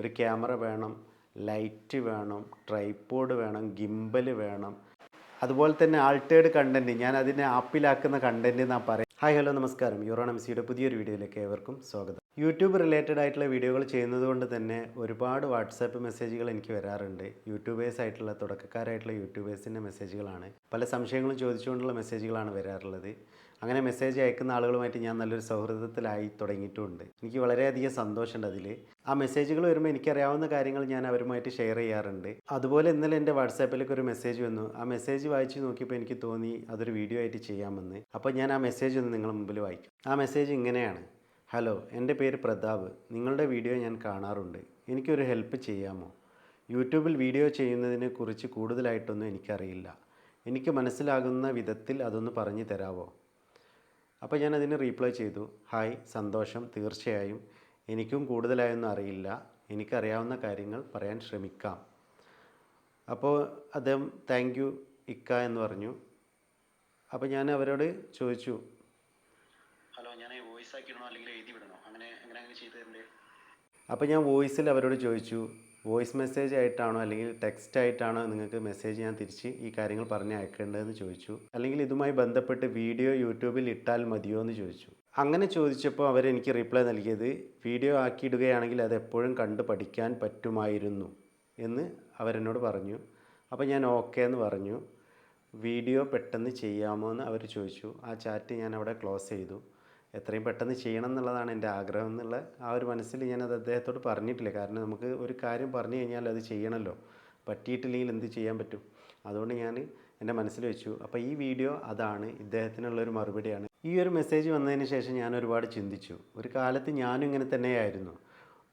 ഒരു ക്യാമറ വേണം ലൈറ്റ് വേണം ട്രൈപ്പോഡ് വേണം ഗിംബൽ വേണം. അതുപോലെ തന്നെ ആൾട്ടേഡ് കണ്ടന്റ് ഞാൻ അതിനെ ആപ്പിലാക്കുന്ന കണ്ടന്റ് എന്നാ പറയാം ഹായ് ഹലോ നമസ്കാരം. യൂറോൺ എം സിയുടെ പുതിയൊരു വീഡിയോയിലേക്ക് ഏവർക്കും സ്വാഗതം. യൂട്യൂബ് റിലേറ്റഡ് ആയിട്ടുള്ള വീഡിയോകൾ ചെയ്യുന്നത് കൊണ്ട് തന്നെ ഒരുപാട് വാട്സാപ്പ് മെസ്സേജുകൾ എനിക്ക് വരാറുണ്ട്. യൂട്യൂബേഴ്സ് ആയിട്ടുള്ള തുടക്കക്കാരായിട്ടുള്ള യൂട്യൂബേഴ്സിന്റെ മെസ്സേജുകളാണ് പല സംശയങ്ങളും ചോദിച്ചുകൊണ്ടുള്ള മെസ്സേജുകളാണ് വരാറുള്ളത്. അങ്ങനെ മെസ്സേജ് അയക്കുന്ന ആളുകളുമായിട്ട് ഞാൻ നല്ലൊരു സൗഹൃദത്തിലായി തുടങ്ങിയിട്ടുമുണ്ട് എനിക്ക് വളരെയധികം സന്തോഷമുണ്ട് അതിൽ ആ മെസ്സേജുകൾ വരുമ്പോൾ എനിക്കറിയാവുന്ന കാര്യങ്ങൾ ഞാൻ അവരുമായിട്ട് ഷെയർ ചെയ്യാറുണ്ട്. അതുപോലെ ഇന്നലെ എന്റെ വാട്സാപ്പിലേക്ക് ഒരു മെസ്സേജ് വന്നു. ആ മെസ്സേജ് വായിച്ച് നോക്കിയപ്പോൾ എനിക്ക് തോന്നി അതൊരു വീഡിയോ ആയിട്ട് ചെയ്യാമെന്ന്. അപ്പോൾ ഞാൻ ആ മെസ്സേജ് ഒന്ന് നിങ്ങളുടെ മുമ്പിൽ വായിക്കും. ആ മെസ്സേജ് ഇങ്ങനെയാണ്. ഹലോ എന്റെ പേര് പ്രതാപ്. നിങ്ങളുടെ വീഡിയോ ഞാൻ കാണാറുണ്ട്. എനിക്കൊരു ഹെൽപ്പ് ചെയ്യാമോ? യൂട്യൂബിൽ വീഡിയോ ചെയ്യുന്നതിനെ കുറിച്ച് കൂടുതലായിട്ടൊന്നും എനിക്കറിയില്ല. എനിക്ക് മനസ്സിലാകുന്ന വിധത്തിൽ അതൊന്ന് പറഞ്ഞു തരാമോ അപ്പോൾ ഞാൻ അതിന് റീപ്ലൈ ചെയ്തു. ഹായ് സന്തോഷം തീർച്ചയായും. എനിക്കും കൂടുതലായൊന്നും അറിയില്ല. എനിക്കറിയാവുന്ന കാര്യങ്ങൾ പറയാൻ ശ്രമിക്കാം. അപ്പോൾ അദ്ദേഹം താങ്ക് യു ഇക്ക എന്ന് പറഞ്ഞു. അപ്പോൾ ഞാൻ അവരോട് ചോദിച്ചു. ഹലോ ഞാൻ വോയിസ് ആക്കി അല്ലെങ്കിൽ എഴുതി വിടണോ? അങ്ങനെ അങ്ങനെ അങ്ങനെ ചെയ്തു അപ്പോൾ ഞാൻ വോയിസിൽ അവരോട് ചോദിച്ചു. വോയിസ് മെസ്സേജ് ആയിട്ടാണോ അല്ലെങ്കിൽ ടെക്സ്റ്റ് ആയിട്ടാണോ നിങ്ങൾക്ക് മെസ്സേജ് ഞാൻ തിരിച്ച് ഈ കാര്യങ്ങൾ പറഞ്ഞ് അയക്കേണ്ടതെന്ന് ചോദിച്ചു. അല്ലെങ്കിൽ ഇതുമായി ബന്ധപ്പെട്ട് വീഡിയോ യൂട്യൂബിൽ ഇട്ടാൽ മതിയോ എന്ന് ചോദിച്ചു. അങ്ങനെ ചോദിച്ചപ്പോൾ അവരെനിക്ക് റിപ്ലൈ നൽകിയത് വീഡിയോ ആക്കിയിടുകയാണെങ്കിൽ അത് എപ്പോഴും കണ്ട് പഠിക്കാൻ പറ്റുമായിരുന്നു എന്ന് അവരെന്നോട് പറഞ്ഞു. അപ്പോൾ ഞാൻ ഓക്കെ എന്ന് പറഞ്ഞു. വീഡിയോ പെട്ടെന്ന് ചെയ്യാമോ എന്ന് അവർ ചോദിച്ചു. ആ ചാറ്റ് ഞാൻ അവിടെ ക്ലോസ് ചെയ്തു. എത്രയും പെട്ടെന്ന് ചെയ്യണം എന്നുള്ളതാണ് എന്റെ ആഗ്രഹം എന്നുള്ള ആ ഒരു മനസ്സിൽ ഞാനത് അദ്ദേഹത്തോട് പറഞ്ഞിട്ടില്ല. കാരണം നമുക്ക് ഒരു കാര്യം പറഞ്ഞു കഴിഞ്ഞാൽ അത് ചെയ്യണമല്ലോ. പറ്റിയിട്ടില്ലെങ്കിൽ എന്ത് ചെയ്യാൻ പറ്റും? അതുകൊണ്ട് ഞാൻ എന്റെ മനസ്സിൽ വെച്ചു. അപ്പോൾ ഈ വീഡിയോ അതാണ് ഇദ്ദേഹത്തിനുള്ളൊരു മറുപടിയാണ്. ഈ ഒരു മെസ്സേജ് വന്നതിന് ശേഷം ഞാൻ ഒരുപാട് ചിന്തിച്ചു. ഒരു കാലത്ത് ഞാനും ഇങ്ങനെ തന്നെയായിരുന്നു.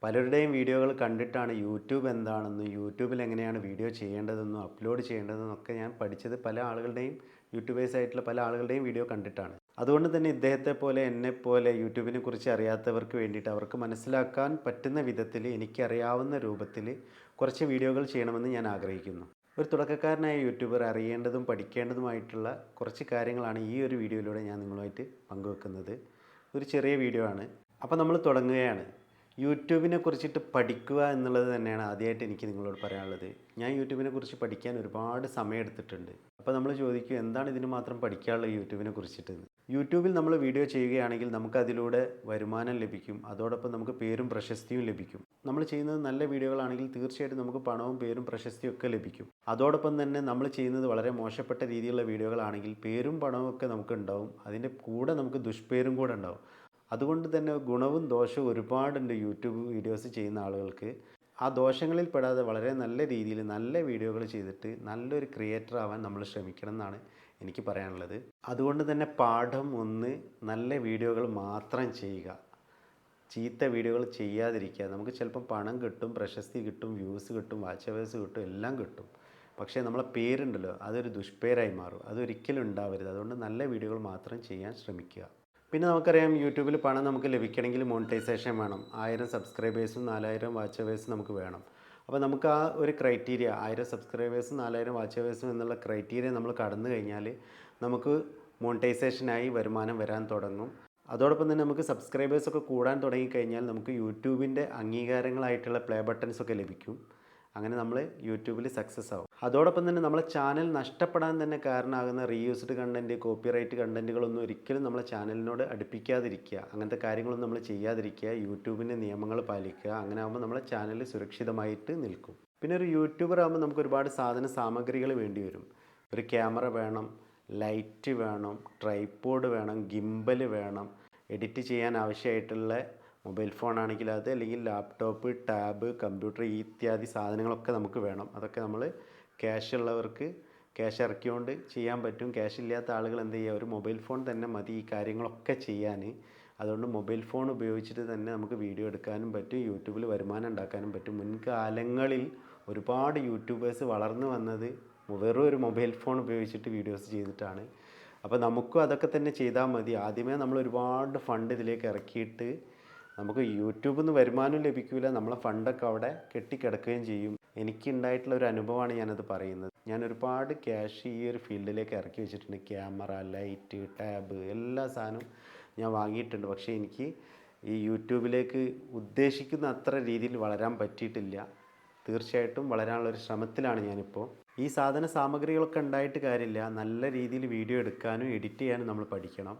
പലരുടെയും വീഡിയോകൾ കണ്ടിട്ടാണ് യൂട്യൂബ് എന്താണെന്നും യൂട്യൂബിൽ എങ്ങനെയാണ് വീഡിയോ ചെയ്യേണ്ടതെന്നും അപ്ലോഡ് ചെയ്യേണ്ടതെന്നും ഒക്കെ ഞാൻ പഠിച്ചത് പല ആളുകളുടെയും യൂട്യൂബേഴ്സ് ആയിട്ടുള്ള പല ആളുകളുടെയും വീഡിയോ കണ്ടിട്ടാണ്. അതുകൊണ്ട് തന്നെ ഇദ്ദേഹത്തെ പോലെ എന്നെ പോലെ യൂട്യൂബിനെ കുറിച്ച് അറിയാത്തവർക്ക് വേണ്ടിയിട്ട് അവർക്ക് മനസ്സിലാക്കാൻ പറ്റുന്ന വിധത്തിൽ എനിക്കറിയാവുന്ന രൂപത്തിൽ കുറച്ച് വീഡിയോകൾ ചെയ്യണമെന്ന് ഞാൻ ആഗ്രഹിക്കുന്നു. ഒരു തുടക്കക്കാരനായ യൂട്യൂബർ അറിയേണ്ടതും പഠിക്കേണ്ടതുമായിട്ടുള്ള കുറച്ച് കാര്യങ്ങളാണ് ഈ ഒരു വീഡിയോയിലൂടെ ഞാൻ നിങ്ങളുമായിട്ട് പങ്കുവെക്കുന്നത്. ഒരു ചെറിയ വീഡിയോ ആണ്. അപ്പോൾ നമ്മൾ തുടങ്ങുകയാണ്. യൂട്യൂബിനെ കുറിച്ചിട്ട് പഠിക്കുക എന്നുള്ളത് തന്നെയാണ് ആദ്യമായിട്ട് എനിക്ക് നിങ്ങളോട് പറയാനുള്ളത്. ഞാൻ യൂട്യൂബിനെ കുറിച്ച് പഠിക്കാൻ ഒരുപാട് സമയം എടുത്തിട്ടുണ്ട് അപ്പോൾ നമ്മൾ ചോദിക്കും എന്താണ് ഇതിന് മാത്രം പഠിക്കാനുള്ളത് യൂട്യൂബിനെ കുറിച്ചിട്ട്. യൂട്യൂബിൽ നമ്മൾ വീഡിയോ ചെയ്യുകയാണെങ്കിൽ നമുക്ക് അതിലൂടെ വരുമാനം ലഭിക്കും. അതോടൊപ്പം നമുക്ക് പേരും പ്രശസ്തിയും ലഭിക്കും. നമ്മൾ ചെയ്യുന്നത് നല്ല വീഡിയോകളാണെങ്കിൽ തീർച്ചയായിട്ടും നമുക്ക് പണവും പേരും പ്രശസ്തിയും ഒക്കെ ലഭിക്കും. അതോടൊപ്പം തന്നെ നമ്മൾ ചെയ്യുന്നത് വളരെ മോശപ്പെട്ട രീതിയിലുള്ള വീഡിയോകളാണെങ്കിൽ പേരും പണവും ഒക്കെ നമുക്ക് ഉണ്ടാവും. അതിന്റെ കൂടെ നമുക്ക് ദുഷ്പേരും കൂടെ ഉണ്ടാവും. അതുകൊണ്ട് തന്നെ ഗുണവും ദോഷവും ഒരുപാടുണ്ട് യൂട്യൂബ് വീഡിയോസ് ചെയ്യുന്ന ആളുകൾക്ക്. ആ ദോഷങ്ങളിൽ പെടാതെ വളരെ നല്ല രീതിയിൽ നല്ല വീഡിയോകൾ ചെയ്തിട്ട് നല്ലൊരു ക്രിയേറ്റർ ആവാൻ നമ്മൾ ശ്രമിക്കണം എന്നാണ് എനിക്ക് പറയാനുള്ളത്. അതുകൊണ്ട് തന്നെ പാഠം ഒന്ന് നല്ല വീഡിയോകൾ മാത്രം ചെയ്യുക. ചീത്ത വീഡിയോകൾ ചെയ്യാതിരിക്കുക. നമുക്ക് ചിലപ്പം പണം കിട്ടും പ്രശസ്തി കിട്ടും വ്യൂസ് കിട്ടും വാച്ച് അവേഴ്സ് കിട്ടും എല്ലാം കിട്ടും. പക്ഷേ നമ്മളെ പേരുണ്ടല്ലോ അതൊരു ദുഷ്പേരായി മാറും. അതൊരിക്കലും ഉണ്ടാവരുത്. അതുകൊണ്ട് നല്ല വീഡിയോകൾ മാത്രം ചെയ്യാൻ ശ്രമിക്കുക. പിന്നെ നമുക്കറിയാം യൂട്യൂബിൽ പണം നമുക്ക് ലഭിക്കണമെങ്കിൽ മോണിറ്റൈസേഷൻ വേണം. ആയിരം സബ്സ്ക്രൈബേഴ്സും നാലായിരം വാച്ച് അവേഴ്സും നമുക്ക് വേണം. അപ്പോൾ നമുക്ക് ആ ഒരു ക്രൈറ്റീരിയ ആയിരം സബ്സ്ക്രൈബേഴ്സും നാലായിരം വാച്ചേഴ്സും എന്നുള്ള ക്രൈറ്റീരിയ നമ്മൾ കടന്നു കഴിഞ്ഞാൽ നമുക്ക് മോണിറ്റൈസേഷനായി വരുമാനം വരാൻ തുടങ്ങും. അതോടൊപ്പം തന്നെ നമുക്ക് സബ്സ്ക്രൈബേഴ്സൊക്കെ കൂടാൻ തുടങ്ങിക്കഴിഞ്ഞാൽ നമുക്ക് യൂട്യൂബിന്റെ അംഗീകാരങ്ങളായിട്ടുള്ള പ്ലേ ബട്ടൺസ് ഒക്കെ ലഭിക്കും. അങ്ങനെ നമ്മൾ യൂട്യൂബിൽ സക്സസ് ആവും. അതോടൊപ്പം തന്നെ നമ്മളെ ചാനൽ നഷ്ടപ്പെടാൻ തന്നെ കാരണമാകുന്ന റീയൂസ്ഡ് കണ്ടന്റ് കോപ്പിറൈറ്റ് കണ്ടന്റുകളൊന്നും ഒരിക്കലും നമ്മളെ ചാനലിനോട് അടുപ്പിക്കാതിരിക്കുക. അങ്ങനത്തെ കാര്യങ്ങളൊന്നും നമ്മൾ ചെയ്യാതിരിക്കുക. യൂട്യൂബിന്റെ നിയമങ്ങൾ പാലിക്കുക. അങ്ങനെ ആകുമ്പോൾ നമ്മളെ ചാനൽ സുരക്ഷിതമായിട്ട് നിൽക്കും. പിന്നെ ഒരു യൂട്യൂബർ ആകുമ്പോൾ നമുക്ക് ഒരുപാട് സാധന സാമഗ്രികൾ വേണ്ടി വരും. ഒരു ക്യാമറ വേണം ലൈറ്റ് വേണം ട്രൈപ്പോഡ് വേണം ഗിംബൽ വേണം എഡിറ്റ് ചെയ്യാൻ ആവശ്യമായിട്ടുള്ള മൊബൈൽ ഫോൺ ആണെങ്കിൽ അത് അല്ലെങ്കിൽ ലാപ്ടോപ്പ് ടാബ് കമ്പ്യൂട്ടർ ഇത്യാദി സാധനങ്ങളൊക്കെ നമുക്ക് വേണം. അതൊക്കെ നമ്മൾ ക്യാഷ് ഉള്ളവർക്ക് ക്യാഷ് ഇറക്കിക്കൊണ്ട് ചെയ്യാൻ പറ്റും. ക്യാഷ് ഇല്ലാത്ത ആളുകൾ എന്ത് ചെയ്യുക ഒരു മൊബൈൽ ഫോൺ തന്നെ മതി ഈ കാര്യങ്ങളൊക്കെ ചെയ്യാൻ. അതുകൊണ്ട് മൊബൈൽ ഫോൺ ഉപയോഗിച്ചിട്ട് തന്നെ നമുക്ക് വീഡിയോ എടുക്കാനും പറ്റും. യൂട്യൂബിൽ വരുമാനം ഉണ്ടാക്കാനും പറ്റും. മുൻകാലങ്ങളിൽ ഒരുപാട് യൂട്യൂബേഴ്സ് വളർന്നു വന്നത് വെറും ഒരു മൊബൈൽ ഫോൺ ഉപയോഗിച്ചിട്ട് വീഡിയോസ് ചെയ്തിട്ടാണ്. അപ്പോൾ നമുക്കും അതൊക്കെ തന്നെ ചെയ്താൽ മതി. ആദ്യമേ നമ്മൾ ഒരുപാട് ഫണ്ട് ഇതിലേക്ക് ഇറക്കിയിട്ട് നമുക്ക് യൂട്യൂബിൽ നിന്ന് വരുമാനം ലഭിക്കില്ല നമ്മളെ ഫണ്ടൊക്കെ അവിടെ കെട്ടിക്കിടക്കുകയും ചെയ്യും. എനിക്കുണ്ടായിട്ടുള്ള ഒരു അനുഭവമാണ് ഞാനത് പറയുന്നത്. ഞാൻ ഒരുപാട് ക്യാഷ് ഈ ഒരു ഫീൽഡിലേക്ക് ഇറക്കി വെച്ചിട്ടുണ്ട്. ക്യാമറ ലൈറ്റ് ടാബ് എല്ലാ സാധനവും ഞാൻ വാങ്ങിയിട്ടുണ്ട്. പക്ഷേ എനിക്ക് ഈ യൂട്യൂബിലേക്ക് ഉദ്ദേശിക്കുന്ന അത്ര രീതിയിൽ വളരാൻ പറ്റിയിട്ടില്ല. തീർച്ചയായിട്ടും വളരാനുള്ള ഒരു ശ്രമത്തിലാണ് ഞാനിപ്പോൾ ഈ സാധന സാമഗ്രികളൊക്കെ ഉണ്ടായിട്ട് കാര്യമില്ല. നല്ല രീതിയിൽ വീഡിയോ എടുക്കാനും എഡിറ്റ് ചെയ്യാനും നമ്മൾ പഠിക്കണം.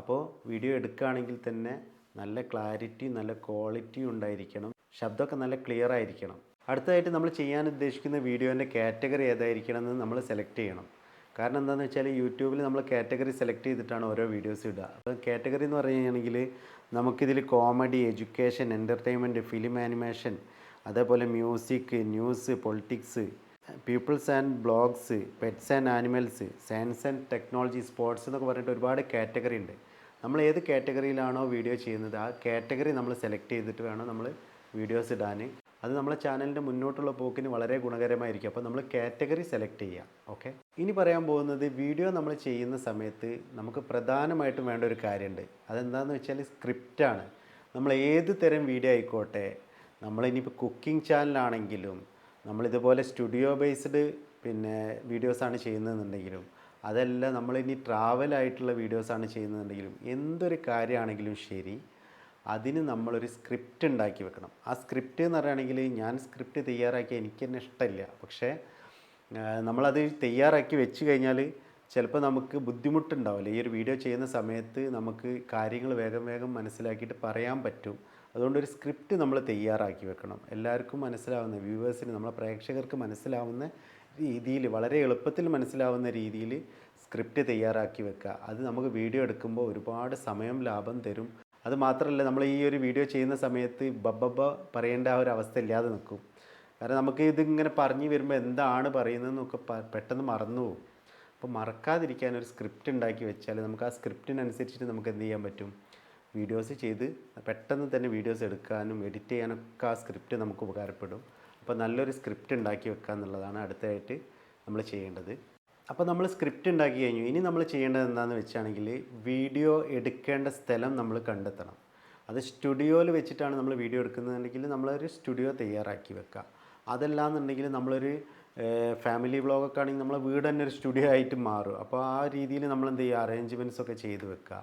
അപ്പോൾ വീഡിയോ എടുക്കുകയാണെങ്കിൽ തന്നെ നല്ല ക്ലാരിറ്റി നല്ല ക്വാളിറ്റി ഉണ്ടായിരിക്കണം. ശബ്ദമൊക്കെ നല്ല ക്ലിയർ ആയിരിക്കണം. അടുത്തതായിട്ട് നമ്മൾ ചെയ്യാൻ ഉദ്ദേശിക്കുന്ന വീഡിയോന്റെ കാറ്റഗറി ഏതായിരിക്കണം എന്ന് നമ്മൾ സെലക്ട് ചെയ്യണം. കാരണം എന്താണെന്ന് വെച്ചാൽ യൂട്യൂബിൽ നമ്മൾ കാറ്റഗറി സെലക്ട് ചെയ്തിട്ടാണ് ഓരോ വീഡിയോസ് ഇടുക. അപ്പോൾ കാറ്റഗറി എന്ന് പറയുകയാണെങ്കിൽ നമുക്കിതിൽ comedy education entertainment film animation അതേപോലെ music news politics peoples and blogs pets and animals science and technology sports എന്നൊക്കെ പറഞ്ഞിട്ട് ഒരുപാട് കാറ്റഗറി ഉണ്ട്. നമ്മൾ ഏത് കാറ്റഗറിയിലാണോ വീഡിയോ ചെയ്യുന്നത് ആ കാറ്റഗറി നമ്മൾ സെലക്ട് ചെയ്തിട്ട് വേണം നമ്മൾ വീഡിയോസ് ഇടാൻ. അത് നമ്മളെ ചാനലിന്റെ മുന്നോട്ടുള്ള പോക്കിന് വളരെ ഗുണകരമായിരിക്കും. അപ്പോൾ നമ്മൾ കാറ്റഗറി സെലക്ട് ചെയ്യാം ഓക്കെ ഇനി പറയാൻ പോകുന്നത് വീഡിയോ നമ്മൾ ചെയ്യുന്ന സമയത്ത് നമുക്ക് പ്രധാനമായിട്ടും വേണ്ട ഒരു കാര്യമുണ്ട്. അതെന്താണെന്ന് വെച്ചാൽ സ്ക്രിപ്റ്റാണ് നമ്മൾ ഏത് തരം വീഡിയോ ആയിക്കോട്ടെ നമ്മളിനിയിപ്പോൾ കുക്കിംഗ് ചാനലാണെങ്കിലും നമ്മളിതുപോലെ സ്റ്റുഡിയോ ബേസ്ഡ് പിന്നെ വീഡിയോസാണ് ചെയ്യുന്നതെന്നുണ്ടെങ്കിലും അതല്ല നമ്മളിനി ട്രാവലായിട്ടുള്ള വീഡിയോസാണ് ചെയ്യുന്നതെന്നുണ്ടെങ്കിലും എന്തൊരു കാര്യമാണെങ്കിലും ശരി അതിന് നമ്മളൊരു സ്ക്രിപ്റ്റ് ഉണ്ടാക്കി വെക്കണം. ആ സ്ക്രിപ്റ്റ് എന്ന് പറയുകയാണെങ്കിൽ ഞാൻ സ്ക്രിപ്റ്റ് തയ്യാറാക്കി എനിക്ക് തന്നെ ഇഷ്ടമില്ല. പക്ഷേ നമ്മളത് തയ്യാറാക്കി വെച്ച് കഴിഞ്ഞാൽ ചിലപ്പോൾ നമുക്ക് ബുദ്ധിമുട്ടുണ്ടാവില്ല. ഈ ഒരു വീഡിയോ ചെയ്യുന്ന സമയത്ത് നമുക്ക് കാര്യങ്ങൾ വേഗം വേഗം മനസ്സിലാക്കിയിട്ട് പറയാൻ പറ്റും. അതുകൊണ്ട് ഒരു സ്ക്രിപ്റ്റ് നമ്മൾ തയ്യാറാക്കി വെക്കണം. എല്ലാവർക്കും മനസ്സിലാവുന്ന വ്യൂവേഴ്സിന് നമ്മളെ പ്രേക്ഷകർക്ക് മനസ്സിലാവുന്ന രീതിയിൽ വളരെ എളുപ്പത്തിൽ മനസ്സിലാവുന്ന രീതിയിൽ സ്ക്രിപ്റ്റ് തയ്യാറാക്കി വെക്കുക. അത് നമുക്ക് വീഡിയോ എടുക്കുമ്പോൾ ഒരുപാട് സമയം ലാഭം തരും. അത് മാത്രമല്ല നമ്മൾ ഈ ഒരു വീഡിയോ ചെയ്യുന്ന സമയത്ത് ബബ്ബബ പറയേണ്ട ആ ഒരു അവസ്ഥ ഇല്ലാതെ നിൽക്കും. കാരണം നമുക്ക് ഇതിങ്ങനെ പറഞ്ഞു വരുമ്പോൾ എന്താണ് പറയുന്നതെന്നൊക്കെ പെട്ടെന്ന് മറന്നു പോകും. അപ്പോൾ മറക്കാതിരിക്കാൻ ഒരു സ്ക്രിപ്റ്റ് ഉണ്ടാക്കി വെച്ചാൽ നമുക്ക് ആ സ്ക്രിപ്റ്റിനനുസരിച്ചിട്ട് നമുക്ക് എന്ത് ചെയ്യാൻ പറ്റും? വീഡിയോസ് ചെയ്ത് പെട്ടെന്ന് തന്നെ വീഡിയോസ് എടുക്കാനും എഡിറ്റ് ചെയ്യാനൊക്കെ ആ സ്ക്രിപ്റ്റ് നമുക്ക് ഉപകാരപ്പെടും. അപ്പോൾ നല്ലൊരു സ്ക്രിപ്റ്റ് ഉണ്ടാക്കി വെക്കുക എന്നുള്ളതാണ് അടുത്തതായിട്ട് നമ്മൾ ചെയ്യേണ്ടത്. അപ്പോൾ നമ്മൾ സ്ക്രിപ്റ്റ് ഉണ്ടാക്കി കഴിഞ്ഞു. ഇനി നമ്മൾ ചെയ്യേണ്ടത് എന്താണെന്ന് വെച്ചാണെങ്കിൽ വീഡിയോ എടുക്കേണ്ട സ്ഥലം നമ്മൾ കണ്ടെത്തണം. അത് സ്റ്റുഡിയോയിൽ വെച്ചിട്ടാണ് നമ്മൾ വീഡിയോ എടുക്കുന്നതെങ്കിൽ നമ്മളൊരു സ്റ്റുഡിയോ തയ്യാറാക്കി വെക്കുക അതല്ലാന്നുണ്ടെങ്കിൽ നമ്മളൊരു ഫാമിലി വ്ളോഗൊക്കെ ആണെങ്കിൽ നമ്മളെ വീട് തന്നെ ഒരു സ്റ്റുഡിയോ ആയിട്ട് മാറും. അപ്പോൾ ആ രീതിയിൽ നമ്മൾ എന്ത് ചെയ്യുക? അറേഞ്ച്മെന്റ്സ് ഒക്കെ ചെയ്ത് വെക്കുക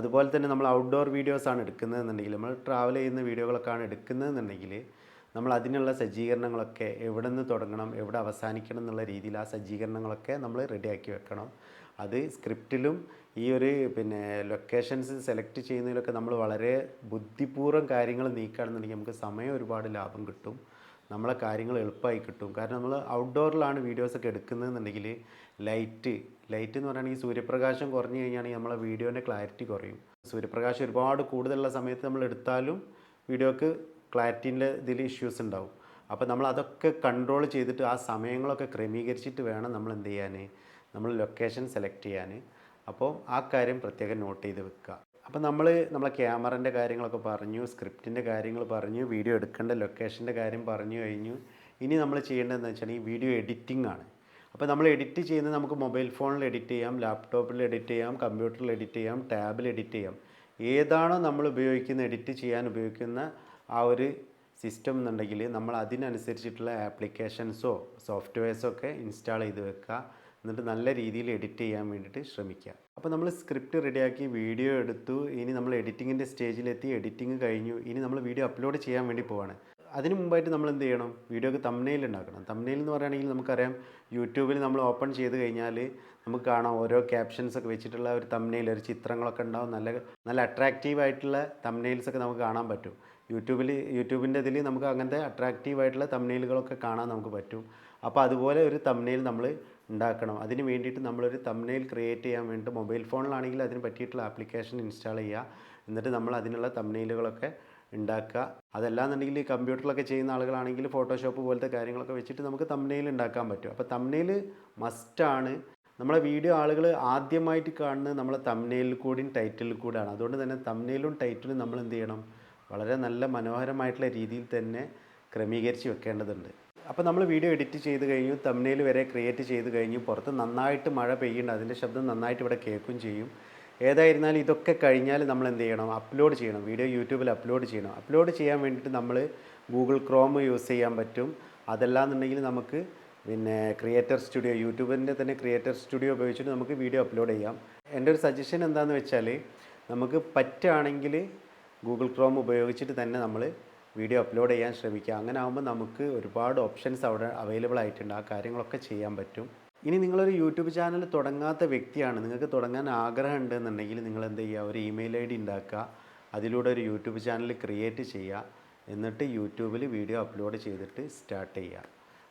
അതുപോലെ തന്നെ നമ്മൾ ഔട്ട്ഡോർ വീഡിയോസാണ് എടുക്കുന്നതെന്നുണ്ടെങ്കിൽ നമ്മൾ ട്രാവൽ ചെയ്യുന്ന വീഡിയോകളൊക്കെയാണ് എടുക്കുന്നതെന്നുണ്ടെങ്കിൽ നമ്മൾ അതിനുള്ള സജ്ജീകരണങ്ങളൊക്കെ എവിടെ നിന്ന് തുടങ്ങണം എവിടെ അവസാനിക്കണം എന്നുള്ള രീതിയിൽ ആ സജ്ജീകരണങ്ങളൊക്കെ നമ്മൾ റെഡിയാക്കി വെക്കണം. അത് സ്ക്രിപ്റ്റിലും ഈ ഒരു പിന്നെ ലൊക്കേഷൻസ് സെലക്ട് ചെയ്യുന്നതിലൊക്കെ നമ്മൾ വളരെ ബുദ്ധിപൂർവം കാര്യങ്ങൾ നീക്കുകയാണെന്നുണ്ടെങ്കിൽ നമുക്ക് സമയം ഒരുപാട് ലാഭം കിട്ടും. നമ്മളെ കാര്യങ്ങൾ എളുപ്പമായി കിട്ടും. കാരണം നമ്മൾ ഔട്ട്ഡോറിലാണ് വീഡിയോസൊക്കെ എടുക്കുന്നതെന്നുണ്ടെങ്കിൽ ലൈറ്റ് ലൈറ്റ് എന്ന് പറയുകയാണെങ്കിൽ സൂര്യപ്രകാശം കുറഞ്ഞു കഴിഞ്ഞാണെങ്കിൽ നമ്മളെ വീഡിയോന്റെ ക്ലാരിറ്റി കുറയും. സൂര്യപ്രകാശം ഒരുപാട് കൂടുതലുള്ള സമയത്ത് നമ്മൾ എടുത്താലും വീഡിയോക്ക് ക്ലാരിറ്റീന്റെ ഇതിൽ ഇഷ്യൂസ് ഉണ്ടാവും. അപ്പോൾ നമ്മൾ അതൊക്കെ കൺട്രോൾ ചെയ്തിട്ട് ആ സമയങ്ങളൊക്കെ ക്രമീകരിച്ചിട്ട് വേണം നമ്മൾ എന്ത് ചെയ്യാൻ. നമ്മൾ ലൊക്കേഷൻ സെലക്ട് ചെയ്യാൻ. അപ്പോൾ ആ കാര്യം പ്രത്യേകം നോട്ട് ചെയ്ത് വെക്കുക. അപ്പോൾ നമ്മൾ നമ്മളെ ക്യാമറന്റെ കാര്യങ്ങളൊക്കെ പറഞ്ഞു സ്ക്രിപ്റ്റിന്റെ കാര്യങ്ങൾ പറഞ്ഞു വീഡിയോ എടുക്കേണ്ട ലൊക്കേഷന്റെ കാര്യം പറഞ്ഞു കഴിഞ്ഞു. ഇനി നമ്മൾ ചെയ്യേണ്ടതെന്ന് വെച്ചാൽ ഈ വീഡിയോ എഡിറ്റിംഗ് ആണ്. അപ്പോൾ നമ്മൾ എഡിറ്റ് ചെയ്യുന്നത് നമുക്ക് മൊബൈൽ ഫോണിൽ എഡിറ്റ് ചെയ്യാം ലാപ്ടോപ്പിൽ എഡിറ്റ് ചെയ്യാം കമ്പ്യൂട്ടറിൽ എഡിറ്റ് ചെയ്യാം ടാബിൽ എഡിറ്റ് ചെയ്യാം. ഏതാണോ നമ്മൾ ഉപയോഗിക്കുന്ന എഡിറ്റ് ചെയ്യാൻ ഉപയോഗിക്കുന്ന ആ ഒരു സിസ്റ്റം എന്നുണ്ടെങ്കിൽ നമ്മൾ അതിനനുസരിച്ചിട്ടുള്ള ആപ്ലിക്കേഷൻസോ സോഫ്റ്റ്വെയർസോ ഒക്കെ ഇൻസ്റ്റാൾ ചെയ്ത് വെക്കുക. എന്നിട്ട് നല്ല രീതിയിൽ എഡിറ്റ് ചെയ്യാൻ വേണ്ടിയിട്ട് ശ്രമിക്കുക. അപ്പോൾ നമ്മൾ സ്ക്രിപ്റ്റ് റെഡിയാക്കി വീഡിയോ എടുത്തു. ഇനി നമ്മൾ എഡിറ്റിങ്ങിന്റെ സ്റ്റേജിലെത്തി എഡിറ്റിംഗ് കഴിഞ്ഞു. ഇനി നമ്മൾ വീഡിയോ അപ്ലോഡ് ചെയ്യാൻ വേണ്ടി പോവാണ്. അതിന് മുമ്പായിട്ട് നമ്മൾ എന്ത് ചെയ്യണം? വീഡിയോക്ക് തമ്മനയിൽ ഉണ്ടാക്കണം. തമ്മനയിൽ എന്ന് പറയുകയാണെങ്കിൽ നമുക്കറിയാം യൂട്യൂബിൽ നമ്മൾ ഓപ്പൺ ചെയ്ത് കഴിഞ്ഞാൽ നമുക്ക് കാണാം ഓരോ ക്യാപ്ഷൻസ് ഒക്കെ വെച്ചിട്ടുള്ള ഒരു തമ്മനയിൽ ഒരു ചിത്രങ്ങളൊക്കെ ഉണ്ടാവും. നല്ല നല്ല അട്രാക്റ്റീവ് ആയിട്ടുള്ള തമ്മനെയിൽസ് ഒക്കെ നമുക്ക് കാണാൻ പറ്റും. യൂട്യൂബിൽ യൂട്യൂബിന്റെ ഇതിൽ നമുക്ക് അങ്ങനത്തെ അട്രാക്റ്റീവ് ആയിട്ടുള്ള തമ്മനെയിലുകളൊക്കെ കാണാൻ നമുക്ക് പറ്റും. അപ്പോൾ അതുപോലെ ഒരു തമ്മനെയിൽ നമ്മൾ ഉണ്ടാക്കണം. അതിന് വേണ്ടിയിട്ട് നമ്മളൊരു തമ്മനെയിൽ ക്രിയേറ്റ് ചെയ്യാൻ വേണ്ടി മൊബൈൽ ഫോണിലാണെങ്കിൽ അതിന് പറ്റിയിട്ടുള്ള ആപ്ലിക്കേഷൻ ഇൻസ്റ്റാൾ ചെയ്യുക. എന്നിട്ട് നമ്മൾ അതിനുള്ള തമ്മനെയിലുകളൊക്കെ ഉണ്ടാക്കുക. അതല്ലാന്നുണ്ടെങ്കിൽ കമ്പ്യൂട്ടറിലൊക്കെ ചെയ്യുന്ന ആളുകളാണെങ്കിൽ ഫോട്ടോഷോപ്പ് പോലത്തെ കാര്യങ്ങളൊക്കെ വെച്ചിട്ട് നമുക്ക് തമ്മനെയിൽ ഉണ്ടാക്കാൻ പറ്റും. അപ്പോൾ തമ്മനെയിൽ മസ്റ്റാണ് നമ്മളെ വീഡിയോ ആളുകൾ ആദ്യമായിട്ട് കാണുന്നത് നമ്മളെ തമ്മനെയിലിൽ കൂടിയും ടൈറ്റിലിൽ കൂടെയാണ് അതുകൊണ്ട് തന്നെ തമ്മനെയിലും ടൈറ്റിലും നമ്മൾ എന്ത് ചെയ്യണം? വളരെ നല്ല മനോഹരമായിട്ടുള്ള രീതിയിൽ തന്നെ ക്രമീകരിച്ച് വെക്കേണ്ടതുണ്ട്. അപ്പോൾ നമ്മൾ വീഡിയോ എഡിറ്റ് ചെയ്ത് കഴിഞ്ഞു തമ്മനെയിൽ വരെ ക്രിയേറ്റ് ചെയ്ത് കഴിഞ്ഞു പുറത്ത് നന്നായിട്ട് മഴ പെയ്യുന്നുണ്ട് അതിന്റെ ശബ്ദം നന്നായിട്ട് ഇവിടെ കേൾക്കുകയും ചെയ്യും. ഏതായിരുന്നാലും ഇതൊക്കെ കഴിഞ്ഞാൽ നമ്മൾ എന്ത് ചെയ്യണം? അപ്ലോഡ് ചെയ്യണം. വീഡിയോ യൂട്യൂബിൽ അപ്ലോഡ് ചെയ്യണം. അപ്ലോഡ് ചെയ്യാൻ വേണ്ടിയിട്ട് നമ്മൾ ഗൂഗിൾ ക്രോം യൂസ് ചെയ്യാൻ പറ്റും. അതല്ലാന്നുണ്ടെങ്കിൽ നമുക്ക് പിന്നെ ക്രിയേറ്റർ സ്റ്റുഡിയോ യൂട്യൂബിന്റെ തന്നെ ക്രിയേറ്റർ സ്റ്റുഡിയോ ഉപയോഗിച്ചിട്ട് നമുക്ക് വീഡിയോ അപ്ലോഡ് ചെയ്യാം. എന്റെ ഒരു സജഷൻ എന്താണെന്ന് വെച്ചാൽ നമുക്ക് പറ്റുകയാണെങ്കിൽ ഗൂഗിൾ ക്രോം ഉപയോഗിച്ചിട്ട് തന്നെ നമ്മൾ വീഡിയോ അപ്ലോഡ് ചെയ്യാൻ ശ്രമിക്കുക. അങ്ങനെ ആകുമ്പോൾ നമുക്ക് ഒരുപാട് ഓപ്ഷൻസ് അവിടെ അവൈലബിൾ ആയിട്ടുണ്ട്. ആ കാര്യങ്ങളൊക്കെ ചെയ്യാൻ പറ്റും. ഇനി നിങ്ങളൊരു യൂട്യൂബ് ചാനൽ തുടങ്ങാത്ത വ്യക്തിയാണ്. നിങ്ങൾക്ക് തുടങ്ങാൻ ആഗ്രഹം ഉണ്ടെന്നുണ്ടെങ്കിൽ നിങ്ങൾ എന്ത് ചെയ്യുക? ഒരു ഇമെയിൽ ഐ ഡി ഉണ്ടാക്കുക. അതിലൂടെ ഒരു യൂട്യൂബ് ചാനൽ ക്രിയേറ്റ് ചെയ്യുക. എന്നിട്ട് യൂട്യൂബിൽ വീഡിയോ അപ്ലോഡ് ചെയ്തിട്ട് സ്റ്റാർട്ട് ചെയ്യുക.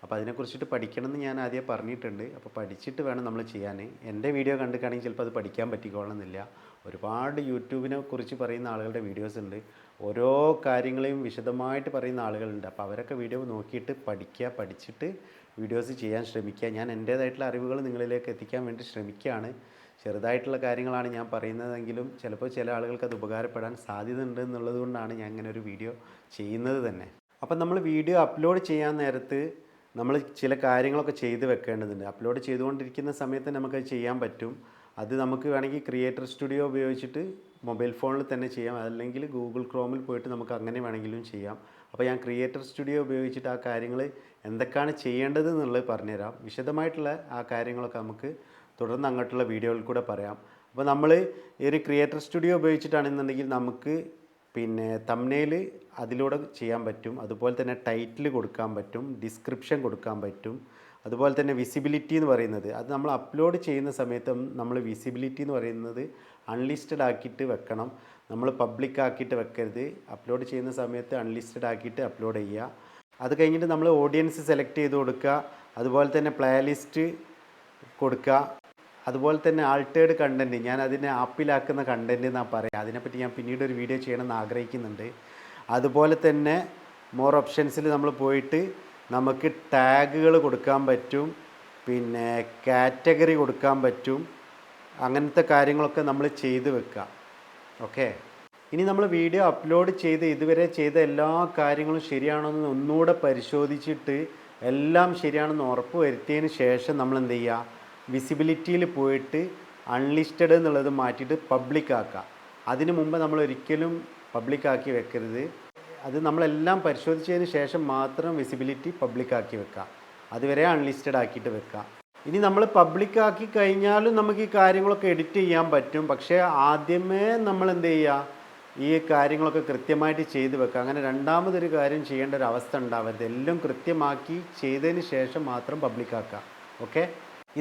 അപ്പോൾ അതിനെക്കുറിച്ചിട്ട് പഠിക്കണമെന്ന് ഞാൻ ആദ്യം പറഞ്ഞിട്ടുണ്ട്. അപ്പോൾ പഠിച്ചിട്ട് വേണം നമ്മൾ ചെയ്യാൻ. എന്റെ വീഡിയോ കണ്ടിട്ടാണെങ്കിൽ ചിലപ്പോൾ അത് പഠിക്കാൻ പറ്റിക്കോളണമെന്നില്ല. ഒരുപാട് യൂട്യൂബിനെ കുറിച്ച് പറയുന്ന ആളുകളുടെ വീഡിയോസ് ഉണ്ട്. ഓരോ കാര്യങ്ങളെയും വിശദമായിട്ട് പറയുന്ന ആളുകളുണ്ട്. അപ്പോൾ അവരൊക്കെ വീഡിയോ നോക്കിയിട്ട് പഠിക്കുക പഠിച്ചിട്ട് വീഡിയോസ് ചെയ്യാൻ ശ്രമിക്കുക. ഞാൻ എന്റേതായിട്ടുള്ള അറിവുകൾ നിങ്ങളിലേക്ക് എത്തിക്കാൻ വേണ്ടി ശ്രമിക്കുകയാണ്. ചെറുതായിട്ടുള്ള കാര്യങ്ങളാണ് ഞാൻ പറയുന്നതെങ്കിലും ചിലപ്പോൾ ചില ആളുകൾക്ക് അത് ഉപകാരപ്പെടാൻ സാധ്യത ഉണ്ട് എന്നുള്ളത് കൊണ്ടാണ് ഞാൻ ഇങ്ങനെ ഒരു വീഡിയോ ചെയ്യുന്നത് തന്നെ. അപ്പം നമ്മൾ വീഡിയോ അപ്ലോഡ് ചെയ്യാൻ നേരത്ത് നമ്മൾ ചില കാര്യങ്ങളൊക്കെ ചെയ്ത് വെക്കേണ്ടതുണ്ട്. അപ്ലോഡ് ചെയ്തുകൊണ്ടിരിക്കുന്ന സമയത്ത് നമുക്കത് ചെയ്യാൻ പറ്റും. അത് നമുക്ക് വേണമെങ്കിൽ ക്രിയേറ്റർ സ്റ്റുഡിയോ ഉപയോഗിച്ചിട്ട് മൊബൈൽ ഫോണിൽ തന്നെ ചെയ്യാം. അല്ലെങ്കിൽ ഗൂഗിൾ ക്രോമിൽ പോയിട്ട് നമുക്ക് അങ്ങനെ വേണമെങ്കിലും ചെയ്യാം. അപ്പോൾ ഞാൻ ക്രിയേറ്റർ സ്റ്റുഡിയോ ഉപയോഗിച്ചിട്ട് ആ കാര്യങ്ങൾ എന്തൊക്കെയാണ് ചെയ്യേണ്ടത് എന്നുള്ളത് പറഞ്ഞുതരാം. വിശദമായിട്ടുള്ള ആ കാര്യങ്ങളൊക്കെ നമുക്ക് തുടർന്ന് അങ്ങോട്ടുള്ള വീഡിയോയിൽ കൂടെ പറയാം. അപ്പോൾ നമ്മൾ ഈ ഒരു ക്രിയേറ്റർ സ്റ്റുഡിയോ ഉപയോഗിച്ചിട്ടാണെന്നുണ്ടെങ്കിൽ നമുക്ക് പിന്നെ തമ്നയിൽ അതിലൂടെ ചെയ്യാൻ പറ്റും. അതുപോലെ തന്നെ ടൈറ്റിൽ കൊടുക്കാൻ പറ്റും. ഡിസ്ക്രിപ്ഷൻ കൊടുക്കാൻ പറ്റും. അതുപോലെ തന്നെ വിസിബിലിറ്റി എന്ന് പറയുന്നത്. അത് നമ്മൾ അപ്ലോഡ് ചെയ്യുന്ന സമയത്തും നമ്മൾ വിസിബിലിറ്റി എന്ന് പറയുന്നത് അൺലിസ്റ്റഡ് ആക്കിയിട്ട് വെക്കണം. നമ്മൾ പബ്ലിക് ആക്കിയിട്ട് വെക്കരുത്. അപ്ലോഡ് ചെയ്യുന്ന സമയത്ത് അൺലിസ്റ്റഡ് ആക്കിയിട്ട് അപ്ലോഡ് ചെയ്യുക. അത് കഴിഞ്ഞിട്ട് നമ്മൾ ഓഡിയൻസ് സെലക്ട് ചെയ്ത് കൊടുക്കുക. അതുപോലെ തന്നെ പ്ലേലിസ്റ്റ് കൊടുക്കുക. അതുപോലെ തന്നെ ആൾട്ടേഡ് കണ്ടന്റ് ഞാൻ അതിനെ ആപ്പിലാക്കുന്ന കണ്ടന്റ് എന്നാണ് പറയുക അതിനെപ്പറ്റി ഞാൻ പിന്നീട് ഒരു വീഡിയോ ചെയ്യണമെന്ന് ആഗ്രഹിക്കുന്നുണ്ട്. അതുപോലെ തന്നെ മോർ ഓപ്ഷൻസിൽ നമ്മൾ പോയിട്ട് നമുക്ക് ടാഗുകൾ കൊടുക്കാൻ പറ്റും പിന്നെ കാറ്റഗറി കൊടുക്കാൻ പറ്റും അങ്ങനത്തെ കാര്യങ്ങളൊക്കെ നമ്മൾ ചെയ്ത് വെക്കുക. ഓക്കെ? ഇനി നമ്മൾ വീഡിയോ അപ്ലോഡ് ചെയ്ത് ഇതുവരെ ചെയ്ത എല്ലാ കാര്യങ്ങളും ശരിയാണോ എന്ന് ഒന്നുകൂടെ പരിശോധിച്ചിട്ട് എല്ലാം ശരിയാണെന്ന് ഉറപ്പ് വരുത്തിയതിന് ശേഷം നമ്മൾ എന്ത് ചെയ്യുക? വിസിബിലിറ്റിയിൽ പോയിട്ട് അൺലിസ്റ്റഡ് എന്നുള്ളത് മാറ്റിയിട്ട് പബ്ലിക് ആക്കുക. അതിനു മുമ്പ് നമ്മൾ ഒരിക്കലും പബ്ലിക് ആക്കി വെക്കരുത്. അത് നമ്മളെല്ലാം പരിശോധിച്ചതിന് ശേഷം മാത്രം വിസിബിലിറ്റി പബ്ലിക്കാക്കി വെക്കുക അതുവരെ അൺലിസ്റ്റഡ് ആക്കിയിട്ട് വെക്കുക ഇനി നമ്മൾ പബ്ലിക്കാക്കി കഴിഞ്ഞാലും നമുക്ക് ഈ കാര്യങ്ങളൊക്കെ എഡിറ്റ് ചെയ്യാൻ പറ്റും. പക്ഷേ ആദ്യമേ നമ്മൾ എന്ത് ചെയ്യുക ഈ കാര്യങ്ങളൊക്കെ കൃത്യമായിട്ട് ചെയ്തു വെക്കുക. അങ്ങനെ രണ്ടാമതൊരു കാര്യം ചെയ്യേണ്ട ഒരു അവസ്ഥ ഉണ്ടാവരുത്. എല്ലാം കൃത്യമാക്കി ചെയ്തതിന് ശേഷം മാത്രം പബ്ലിക്കാക്കുക ഓക്കെ?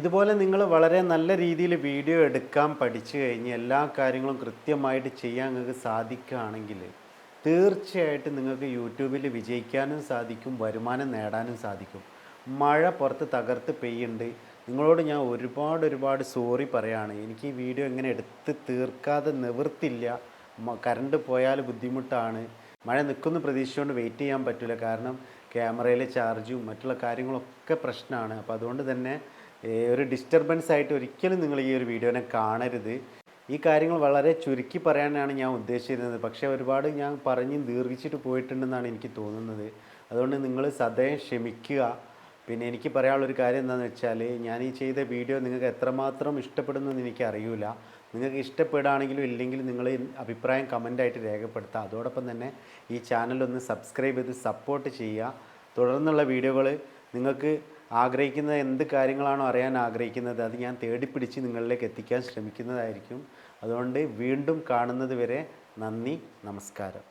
ഇതുപോലെ നിങ്ങൾ വളരെ നല്ല രീതിയിൽ വീഡിയോ എടുക്കാൻ പഠിച്ചു കഴിഞ്ഞ് എല്ലാ കാര്യങ്ങളും കൃത്യമായിട്ട് ചെയ്യാൻ നിങ്ങൾക്ക് സാധിക്കുകയാണെങ്കിൽ തീർച്ചയായിട്ടും നിങ്ങൾക്ക് യൂട്യൂബിൽ വിജയിക്കാനും സാധിക്കും വരുമാനം നേടാനും സാധിക്കും. മഴ പുറത്ത് തകർത്ത് പെയ്യുണ്ട്. നിങ്ങളോട് ഞാൻ ഒരുപാട് ഒരുപാട് സോറി പറയാണ്. എനിക്ക് ഈ വീഡിയോ ഇങ്ങനെ എടുത്ത് തീർക്കാതെ നിവൃത്തില്ല കറണ്ട് പോയാൽ ബുദ്ധിമുട്ടാണ്. മഴ നിൽക്കുന്ന പ്രതീക്ഷിച്ചുകൊണ്ട് വെയിറ്റ് ചെയ്യാൻ പറ്റില്ല. കാരണം ക്യാമറയിലെ ചാർജും മറ്റുള്ള കാര്യങ്ങളൊക്കെ പ്രശ്നമാണ്. അപ്പോൾ അതുകൊണ്ട് തന്നെ ഒരു ഡിസ്റ്റർബൻസ് ആയിട്ട് ഒരിക്കലും നിങ്ങൾ ഈ ഒരു വീഡിയോനെ കാണരുത്. ഈ കാര്യങ്ങൾ വളരെ ചുരുക്കി പറയാനാണ് ഞാൻ ഉദ്ദേശിച്ചിരുന്നത്. പക്ഷേ ഒരുപാട് ഞാൻ പറഞ്ഞ് ദീർഘിച്ചിട്ട് പോയിട്ടുണ്ടെന്നാണ് എനിക്ക് തോന്നുന്നത്. അതുകൊണ്ട് നിങ്ങൾ സദയം ക്ഷമിക്കുക. പിന്നെ എനിക്ക് പറയാനുള്ളൊരു കാര്യം എന്താണെന്ന് വെച്ചാൽ ഞാൻ ഈ ചെയ്ത വീഡിയോ നിങ്ങൾക്ക് എത്രമാത്രം ഇഷ്ടപ്പെടുന്നു എന്ന് എനിക്ക് അറിയില്ല നിങ്ങൾക്ക് ഇഷ്ടപ്പെടുകയാണെങ്കിലും ഇല്ലെങ്കിലും നിങ്ങൾ അഭിപ്രായം കമന്റായിട്ട് രേഖപ്പെടുത്തുക. അതോടൊപ്പം തന്നെ ഈ ചാനലൊന്ന് സബ്സ്ക്രൈബ് ചെയ്ത് സപ്പോർട്ട് ചെയ്യുക. തുടർന്നുള്ള വീഡിയോകൾ നിങ്ങൾക്ക് ആഗ്രഹിക്കുന്ന എന്ത് കാര്യങ്ങളാണോ അറിയാൻ ആഗ്രഹിക്കുന്നത് അത് ഞാൻ തേടിപ്പിടിച്ച് നിങ്ങളിലേക്ക് എത്തിക്കാൻ ശ്രമിക്കുന്നതായിരിക്കും. അതുകൊണ്ട് വീണ്ടും കാണുന്നത് വരെ നന്ദി നമസ്കാരം.